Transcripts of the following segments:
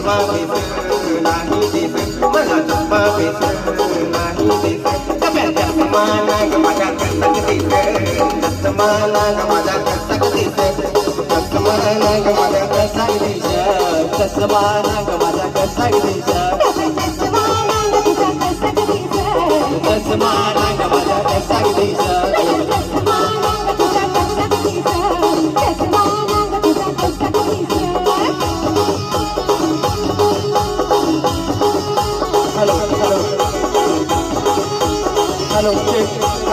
जन्मा नाही देत मला जन्मा नाही देत कप्याच्या मानाग माझ्या कसक देत मानाग माझा कसक देत मानाग माझा कसाई देश कसमा नाग माझा कसाई देश कसमा नाग माझा कसाई देश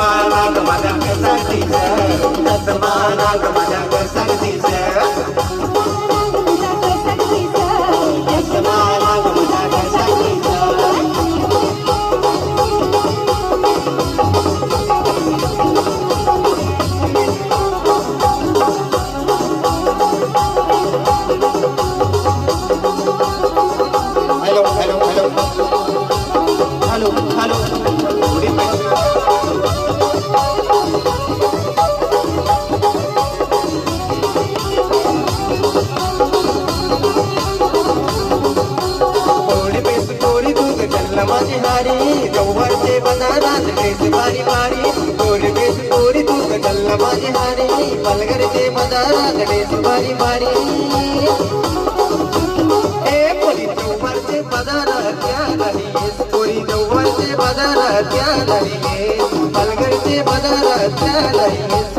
मानात माझ्या कसा तिचं तसमानात माझ्या कसा तिचं बेस बारी बारी गोर बेस गोरी तू गल्ला माझी हारी पलगर ते मदारा गणेश बारी बारी। ए पोरी चौवरचे पदारा त्या गणेश पोरी चौवरचे पदारा त्या गणेश पलगर ते मदारा त्या गणेश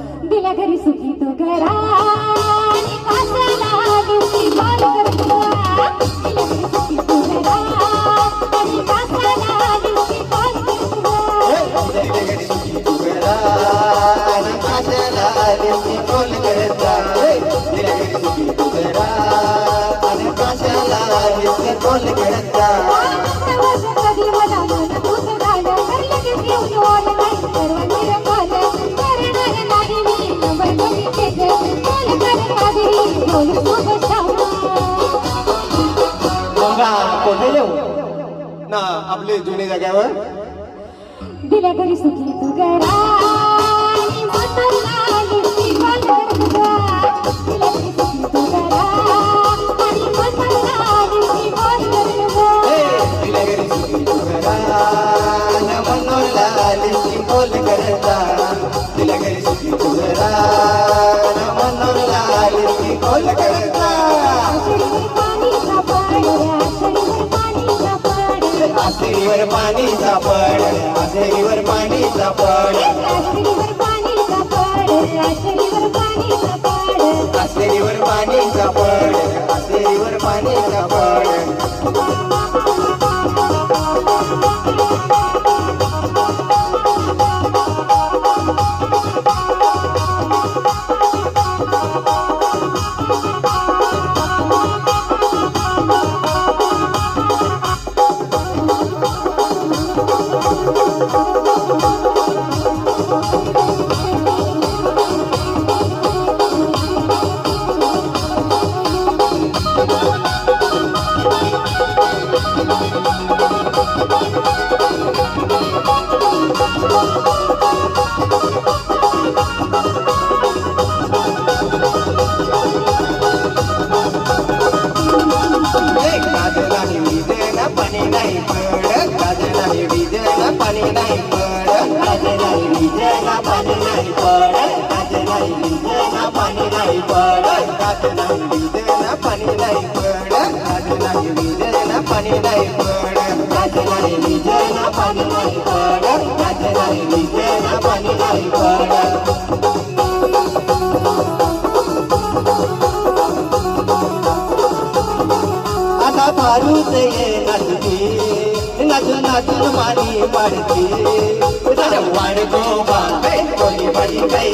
दिल्या घरी सुखी तू घरा. आपले जुने जाग्यावर दिल्या घरी सुखी तू घरा पाणी सापड असलेलीवर पाणी सापड नाही देना पाणी नाही पडत दात नाही विदेना पाणी नाही पडत. दात पाणी नाही पडत नाही विदेना पाणी नाही पाणी नाही पडत पारूचे नसती नसू नसून मानी पडती वाढ गोबा कोणी बडी काही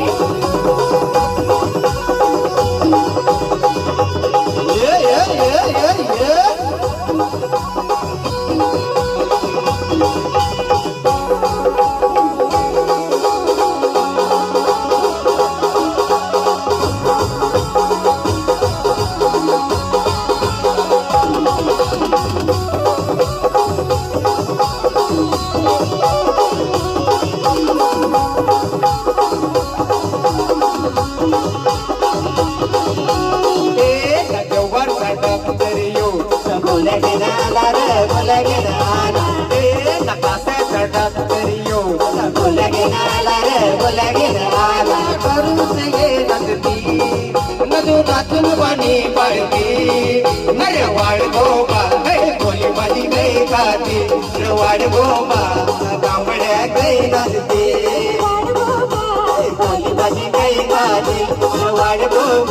तुमातून पाणी पडते नरवाड गोबा कोणी माझी गै खाते नरवाड गोबा बांबड्या गै घालते कोणी माझी गै खाते नरवाड गोबा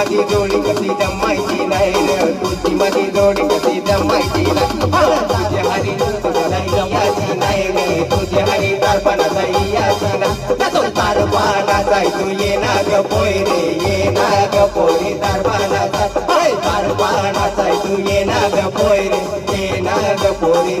माझी जोडी कशी जमायची नाही तुझी माझी जोडी कशी जमायची नाही? तुझे हरी नाही तुझे हरी तू ये नाग ग पोय रे ये नाग ग पोय तारपाना तू ये नाग पोय रे ये ना पोय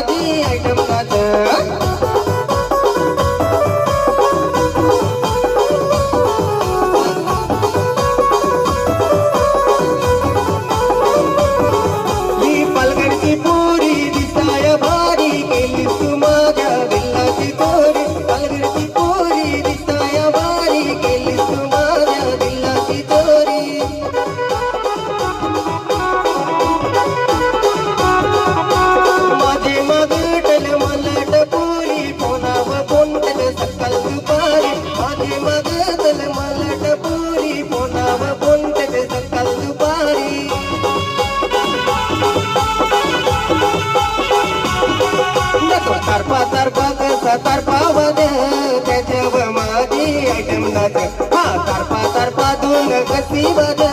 त्याच्यावर माझी दोन कसी